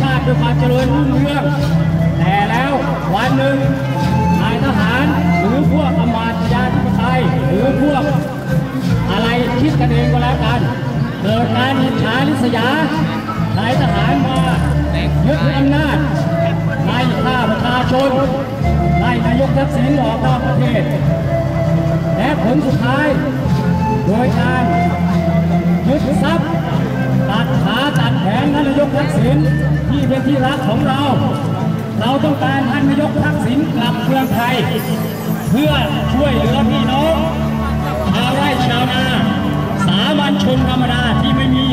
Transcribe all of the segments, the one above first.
ชาติด้วยความเจริญรุ่งเรืองแต่แล้ววันหนึ่งนายทหารหรือพวกอำมาตยาธิปไตยหรือพวกอะไรคิดกันเองก็แล้วกันเกิดการอิจฉาริษยานายทหารมายึดอำนาจไล่ฆ่าประชาชนไล่นายกทักษิณออกนอกประเทศ และผลสุดท้ายโดยการยึดทรัพย์ ษิณที่เป็นที่รักของเรา เราต้องการท่านนายกทักษิณกลับเมืองไทย เพื่อช่วยเหลือพี่น้องชาวไร่ชาวนาสามัญชนธรรมดาที่ไม่มี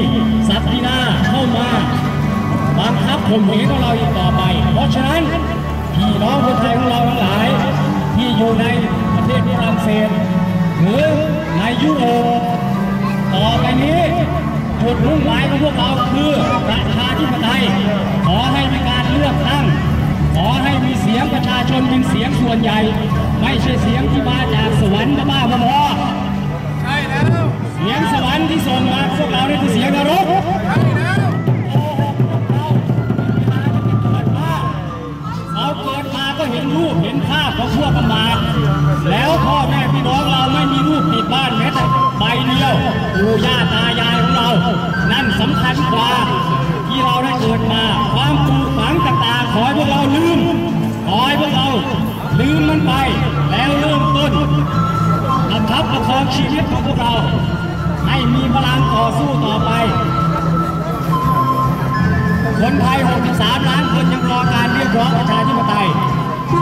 ศักดินาเข้ามาบังคับข่มเหงของเราอีกต่อไป เพราะฉะนั้นพี่น้องคนไทยของเราทั้งหลาย ที่อยู่ในประเทศฝรั่งเศสหรือในยุโรปต่อไปนี้ จุดมุ่งหมายของพวกเราคือประชาธิปไตย ขอให้มีการเลือกตั้ง ขอให้มีเสียงประชาชนเป็นเสียงส่วนใหญ่ ไม่ใช่เสียงที่มาจากสวรรค์บ้าๆบอใช่แล้ว เสียงสวรรค์ที่ส่งมาพวกเรานี่คือเสียงนรก ว่าที่เราได้เกิดมา ความปลูกฝังต่างๆขอให้พวกเราลืมขอให้พวกเราลืมมันไป แล้วเริ่มต้นประคับประคองชีวิตของพวกเรา ให้มีพลังต่อสู้ต่อไป คนไทย 63 ล้านคนยังรอการเรียกร้องประชาธิปไตย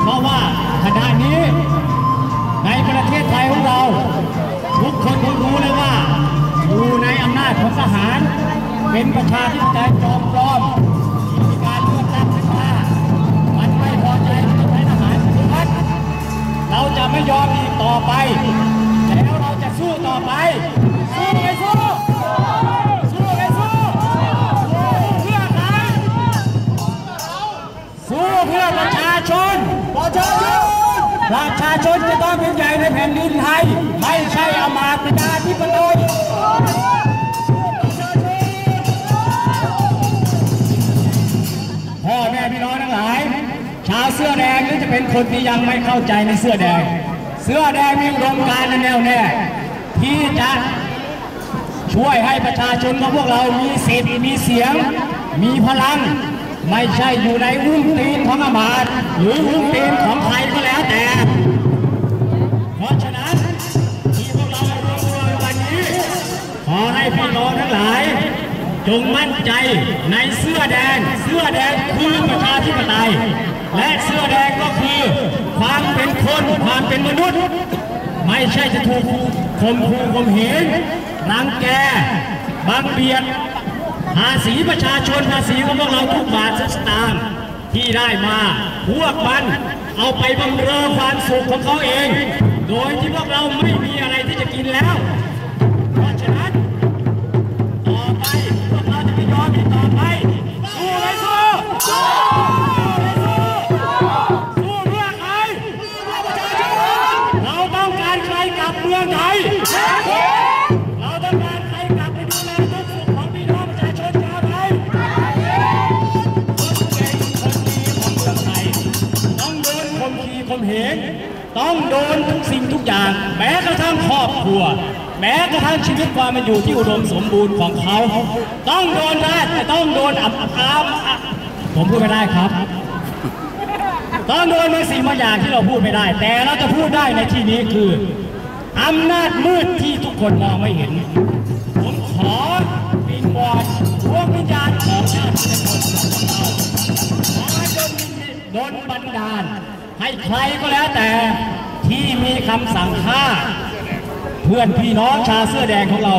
เพราะว่าขณะนี้ในประเทศไทยของเรา ทุกคนรู้เลยว่าอยู่ในอำนาจของทหาร เป็นประชาธิปไตยจอมปลอมมีการเลือกตั้งขึ้นมามันไม่พอใจที่ใช้ทหารปฏิวัติเราจะไม่ยอมอีกต่อไป แล้วเราจะสู้ต่อไป สู้ไปสู้สู้ไปสู้เพื่อใครสู้เพื่อประชาชนประชาชนประชาชนจะต้องเป็นใหญ่ในแผ่นดินไทย ไม่ใช่อำมาตย์ประชาธิปไต เสื้อแดงนี่จะเป็นคนที่ยังไม่เข้าใจในเสื้อแดง เสื้อแดงมีอุดมการณ์แน่วแน่ที่จะช่วยให้ประชาชนของพวกเรามีสิทธิ์มีเสียง มีพลัง ไม่ใช่อยู่ในอุ้งตีนของอมาตหรืออุ้งตีนของใครก็แล้วแต่ เพราะฉะนั้นที่พวกเรารวมตัววันนี้ ขอให้พี่น้องทั้งหลาย จงมั่นใจในเสื้อแดง เสื้อแดงคือประชาธิปไตย และเสื้อแดงก็คือความเป็นคนความเป็นมนุษย์ ไม่ใช่จะถูกข่มขู่ข่มเหงรังแกบังเบียดภาษีประชาชนภาษีของพวกเราทุกบาททุกสตางค์ที่ได้มาพวกมันเอาไปบำเรอความสุขของเขาเอง โดยที่พวกเราไม่มีอะไรที่จะกินแล้ว เมืองไทยเราต้องใครกลัไม่น้องประชชนชาวช่งคมต้องโดนข่มขีข่มเหงต้องโดนทุกสิ่งทุกอย่าง แม้กระทั่งครอบครัว แม้กระทั่งชีวิตความเป็นอยู่ที่อุดมสมบูรณ์ของเขา ต้องโดนได้ต้องโดนอับอามผมพูดไม่ได้ครับต้องโดนบางสิ่งบางอย่างที่เราพูดไม่ได้ แต่เราจะพูดได้ในที่นี้คือ อำนาจมืดที่ทุกคนมองไม่เห็น ผมขอวิงวอนดวงวิญญาณของชาติของเราขอให้โดนโดนบันดาล ให้ใครก็แล้วแต่ที่มีคำสั่งฆ่า เพื่อนพี่น้องชาเสื้อแดงของเรา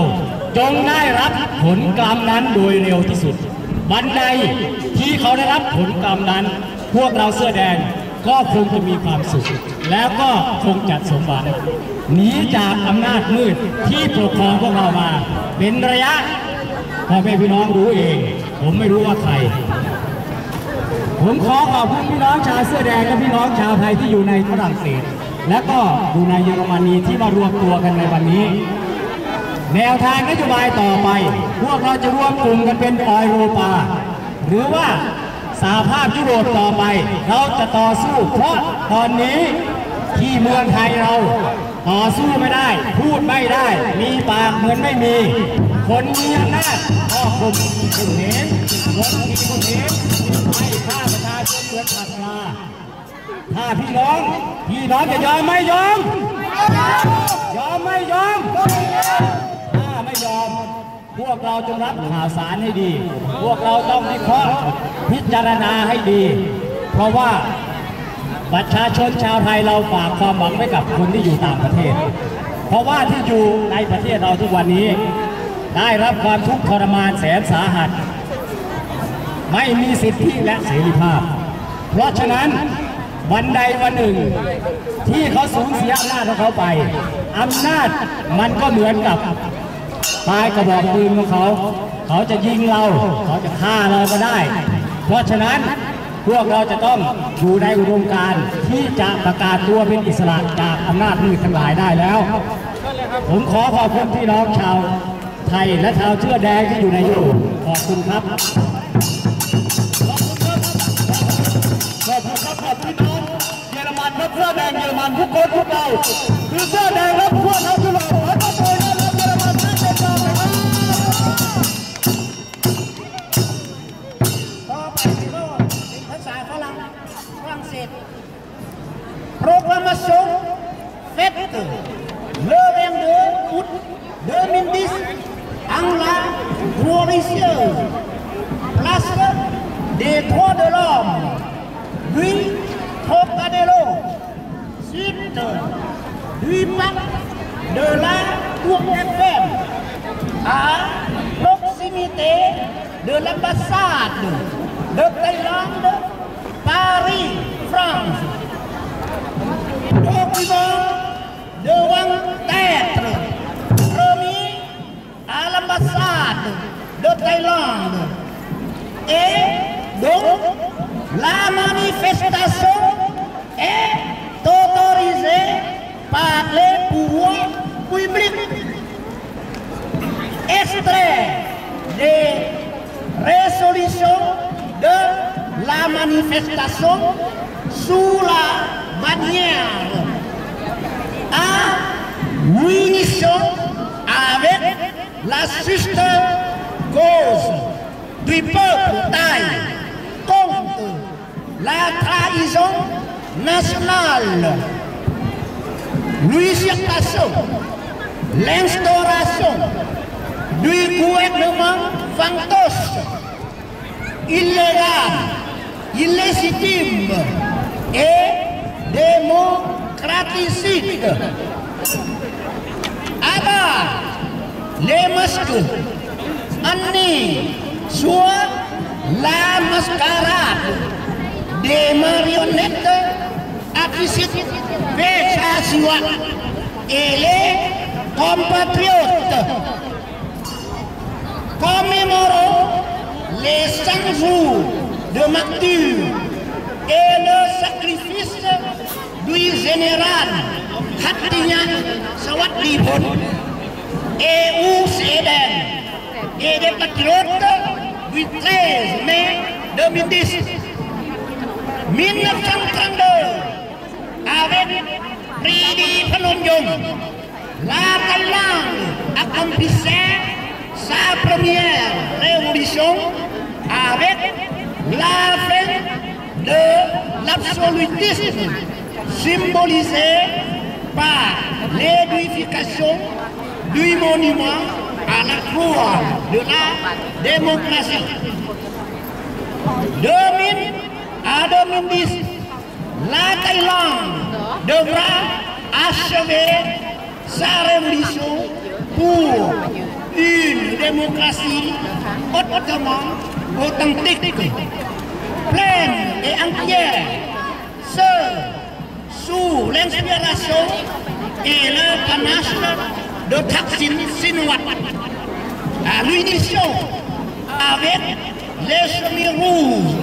จงได้รับผลกรรมนั้นโดยเร็วที่สุดวันใดที่เขาได้รับผลกรรมนั้น พวกเราเสื้อแดง ก็คงจะมีความสุข แล้วก็คงจะสมหวังหนีจากอำนาจมืดที่ปกครองพวกเรามา เป็นระยะพ่อแม่พี่น้องรู้เอง ผมไม่รู้ว่าใคร ผมขอขอบคุณพี่น้องชาวเสื้อแดงและพี่น้องชาวไทยที่อยู่ในฝรั่งเศส และก็อยู่ในเยอรมนีที่มารวมตัวกันในวันนี้ แนวทางนโยบายต่อไป พวกเราจะร่วมกลุ่มกันเป็นออยโรปา หรือว่า สหภาพยุโรปต่อไป เราจะต่อสู้ เพราะตอนนี้ที่เมืองไทยเรา ต่อสู้ไม่ได้ พูดไม่ได้ มีปากเหมือนไม่มี คนมีอำนาจก็ข่มขู่เหงคนมีคนเหงให้ฆ่าประชาชนเหมือนผัดปลาถ้าพี่น้อง พี่น้องจะยอมไม่ยอม ยอมไม่ยอมถ้าไม่ยอม พวกเราจงรับข่าวสารให้ดี พวกเราต้องวิเคราะห์พิจารณาให้ดี เพราะว่าประชาชนชาวไทยเราฝากความหวังไว้กับคนที่อยู่ต่างประเทศ เพราะว่าที่อยู่ในประเทศเราทุกวันนี้ ได้รับความทุกข์ทรมานแสนสาหัส ไม่มีสิทธิและเสรีภาพ เพราะฉะนั้นวันใดวันหนึ่ง ที่เขาสูญเสียอำนาจของเขาไปอำนาจมันก็เหมือนกับ ปลายกระบอกปืนของเขา เขาจะยิงเรา เขาจะฆ่าเราก็ได้ เพราะฉะนั้นพวกเราจะต้องอยู่ในอุดมการณ์ที่จะประกาศตัวเป็นอิสระจากอำนาจมืดทั้งหลายได้แล้ว ผมขอขอบคุณพี่น้องชาวไทยและชาวเชื้อแดงที่อยู่ในยุโรปขอบคุณครับ ขอบคุณครับขอบคุณพี่น้องเยอรมันครับเสื้อแดงเยอรมันทุกคนทุกเราคือเสื้อแดงครับพวกเรา de l'ambassade de Thaïlande, Paris, France. Document devant être remis à l'ambassade de Thaïlande. Et donc, la manifestation est autorisée par les pouvoirs publics extrait des résolutions de la manifestation sous la bannière. À munition avec la juste cause du peuple thaï contre la trahison nationale, l'usurpation, l'instauration du gouvernement fantoche, illégal, illégitime et démocraticide. Abat les masques unis soit la mascarade des marionnettes affichées Péchasua et les compatriotes commémorons les 100 jours de martyr et le sacrifice du général Hatignan Sawadipon et Ousséden et des patriotes du 13 mai 2010. 1932, avec Ridi Penunjung, la Thaïlande accomplissait sa première révolution avec la fin de l'absolutisme symbolisé par l'édification du monument à la croix de la démocratie. 2000 à 2010, la Thaïlande devra achever sa révolution pour une démocratie hautement authentique, pleine et entière, ce sous l'inspiration et le panache de Thaksin Shinawatra à l'unisson avec les chemins rouges,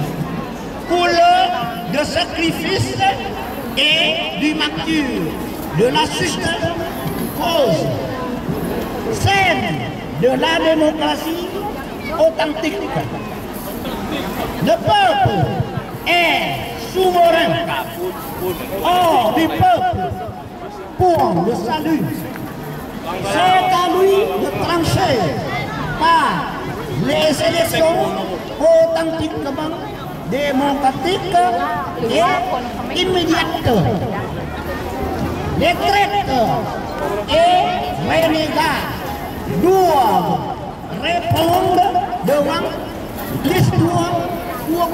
couleur de sacrifice et du martyr de la juste cause, scène de la démocratie authentique. Le peuple est souverain hors du peuple pour le salut. C'est à lui de trancher par les élections authentiquement démocratiques et immédiates. Les traîtres et renégats doivent répondre devant l'histoire pour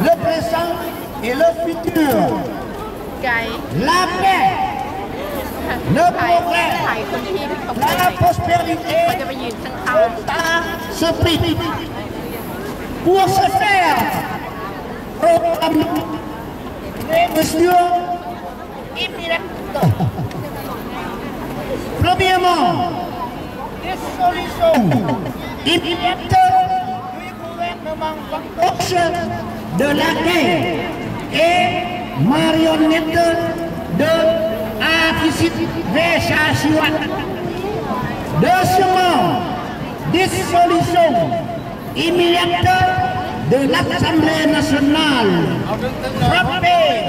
le présent et le futur. La paix, le progrès, la prospérité. À ce prix. Pour ce faire, les mesures immédiates. Premièrement, Impérateur du gouvernement Fox de la guerre et marionnette de Afisit Véchachouan. De ce moment, dissolution immédiate de l'Assemblée nationale frappée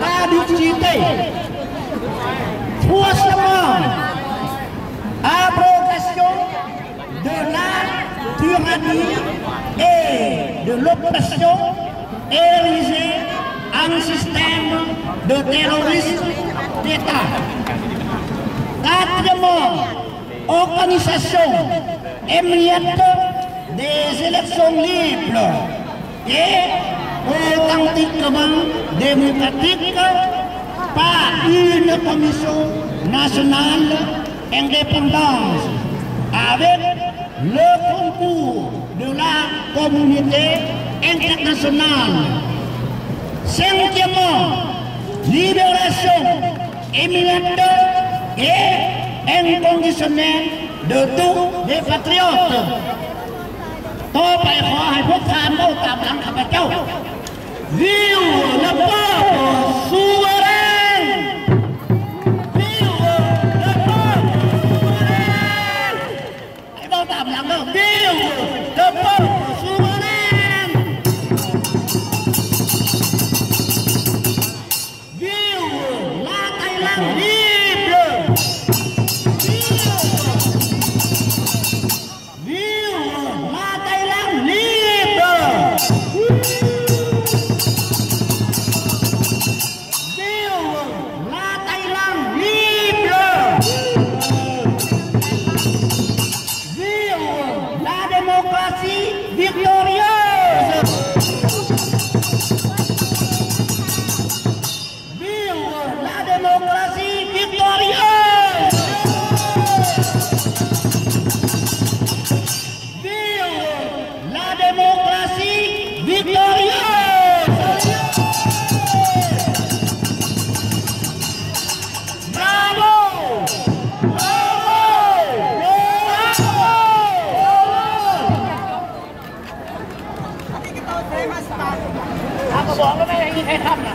par l'utilité. Faussement, après la tyrannie et de l'oppression érigée en système de terrorisme d'État. Quatrièmement, organisation immédiate des élections libres et authentiquement démocratiques par une commission nationale indépendante avec le concours de la communauté internationale. Cinquièmement, libération immédiate et inconditionnelle de tous les patriotes. ต่อไปขอให้พวกท่านเล่าตามหลังข้าพเจ้า Vive le peuple souverain Es rambla.